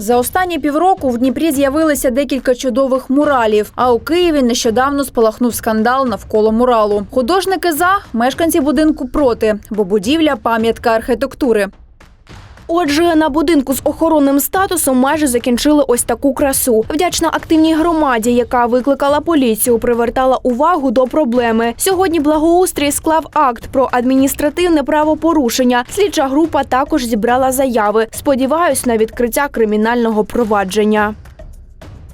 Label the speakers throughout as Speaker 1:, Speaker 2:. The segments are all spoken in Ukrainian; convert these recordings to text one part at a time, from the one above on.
Speaker 1: За останні півроку в Дніпрі з'явилися декілька чудових муралів. А у Києві нещодавно спалахнув скандал навколо муралу. Художники за мешканці будинку проти, бо будівля пам'ятка архітектури.
Speaker 2: Отже, на будинку з охоронним статусом майже закінчили ось таку красу. Вдячна активній громаді, яка викликала поліцію, привертала увагу до проблеми. Сьогодні благоустрій склав акт про адміністративне правопорушення. Слідча група також зібрала заяви. Сподіваюсь на відкриття кримінального провадження.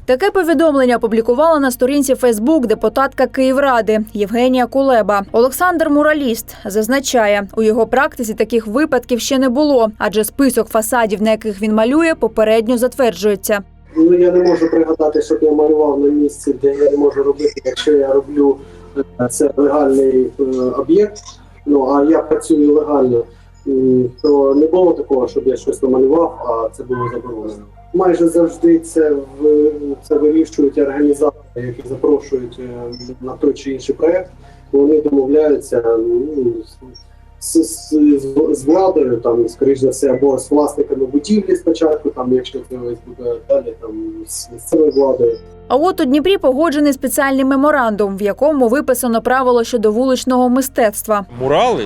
Speaker 1: Таке повідомлення опублікувала на сторінці Фейсбук депутатка Київради Євгенія Кулеба. Олександр Мураліст зазначає, у його практиці таких випадків ще не було, адже список фасадів, на яких він малює, попередньо затверджується.
Speaker 3: Ну я не можу пригадати, щоб я малював на місці, де я не можу робити, якщо я роблю е, це легальний е, об'єкт. Ну а я працюю легально, то не було такого, щоб я щось намалював, а це було заборонено. Майже завжди це в це вирішують організатори, які запрошують е, на той чи інший проект. Вони домовляються ну, з, з, з, з владою, там, скоріш за все, або з власниками будівлі спочатку, там, якщо це буде далі там з місцевою владою.
Speaker 1: А от у Дніпрі погоджений спеціальний меморандум, в якому виписано правило щодо вуличного мистецтва.
Speaker 4: мурали,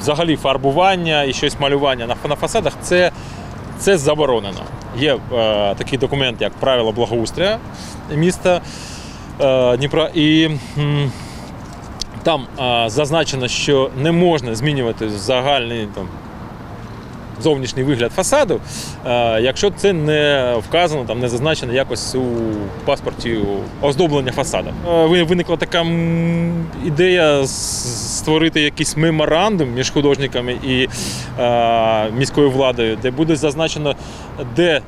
Speaker 4: взагалі фарбування і щось малювання на, на фасадах це, це заборонено. Є е, такий документ, як правило благоустрою міста е, Дніпра, і м, там е, зазначено, що не можна змінювати загальний там, зовнішній вигляд фасаду, е, якщо це не вказано, там не зазначено якось у паспорті оздоблення фасаду. Е, Виникла така ідея створити якийсь меморандум між художниками і е, міською владою, де буде зазначено, де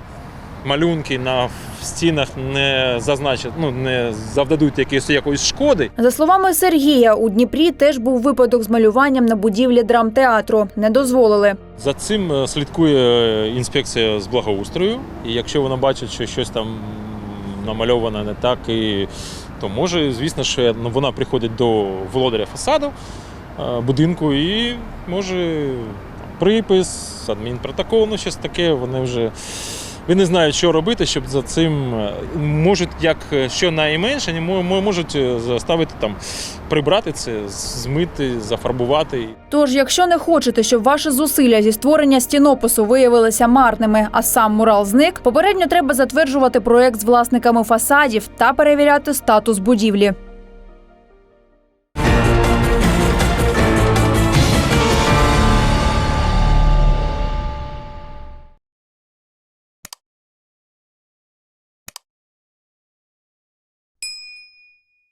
Speaker 4: малюнки на стінах не зазначать, ну не завдадуть якоїсь якоїсь шкоди.
Speaker 1: За словами Сергія, у Дніпрі теж був випадок з малюванням на будівлі драмтеатру. Не дозволили.
Speaker 4: За цим е, слідкує інспекція з благоустрою, і якщо вона бачить, що щось там намальоване не так, і, то може, звісно, що ну, вона приходить до володаря фасаду е, будинку і може припис, адмінпротокол, ну щось таке, вони вже. Вони знають, що робити, щоб за цим е, можуть як е, що найменше, мо- можуть е, заставити там прибрати це, змити, зафарбувати.
Speaker 1: Тож, якщо не хочете, щоб ваші зусилля зі створення стінопису виявилися марними, а сам мурал зник, попередньо треба затверджувати проект з власниками фасадів та перевіряти статус будівлі.